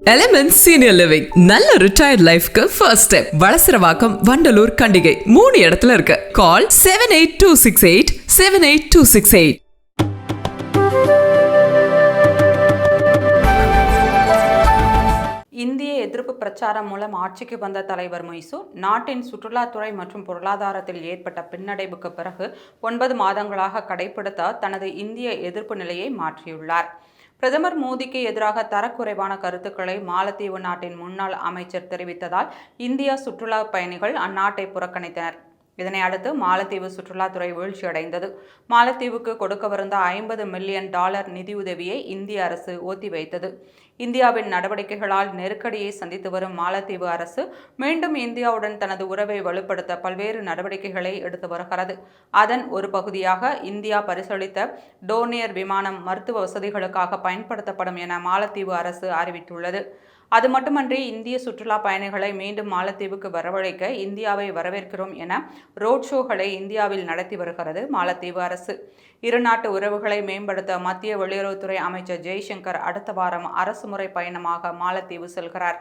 Element senior living நல்ல retired லைஃப்க்கு first step Valasaravakkam Vandalur Kandigai. மூணு இடத்துல இருக்கு. Call seven eight two six eight seven eight two six eight இந்திய எதிர்ப்பு பிரச்சாரம் மூலம் ஆட்சிக்கு வந்த தலைவர் மைசூர் நாட்டின் சுற்றுலாத்துறை மற்றும் பொருளாதாரத்தில் ஏற்பட்ட பின்னடைவுக்கு பிறகு ஒன்பது மாதங்களாக கடைபிடித்த தனது இந்திய எதிர்ப்பு நிலையை மாற்றியுள்ளார். பிரதமர் மோடிக்கு எதிராக தரக்குறைவான கருத்துக்களை மாலத்தீவு நாட்டின் முன்னாள் அமைச்சர் தெரிவித்ததால் இந்தியா சுற்றுலா பயணிகள் அந்நாட்டை புறக்கணித்தனர். இதனை அடுத்து மாலத்தீவு சுற்றுலாத்துறை வீழ்ச்சியடைந்தது மாலத்தீவுக்கு கொடுக்கவிருந்த ஐம்பது மில்லியன் டாலர் நிதியுதவியை இந்திய அரசு ஒத்திவைத்தது இந்தியாவின் நடவடிக்கைகளால் நெருக்கடியை சந்தித்து வரும் மாலத்தீவு அரசு மீண்டும் இந்தியாவுடன் தனது உறவை வலுப்படுத்த பல்வேறு நடவடிக்கைகளை எடுத்து வருகிறது. அதன் ஒரு பகுதியாக இந்தியா பரிசளித்த டோனியர் விமானம் மருத்துவ வசதிகளுக்காக பயன்படுத்தப்படும் என மாலத்தீவு அரசு அறிவித்துள்ளது. அது மட்டுமன்றி இந்திய சுற்றுலா பயணிகளை மீண்டும் மாலத்தீவுக்கு வரவழைக்க இந்தியாவை வரவேற்கிறோம் என ரோட் ஷோகளை இந்தியாவில் நடத்தி வருகிறது. மாலத்தீவு அரசு. இரு நாட்டு உறவுகளை மேம்படுத்த மத்திய வெளியுறவுத்துறை அமைச்சர் ஜெய்சங்கர் அடுத்த வாரம் அரசுமுறை பயணமாக மாலத்தீவு செல்கிறார்.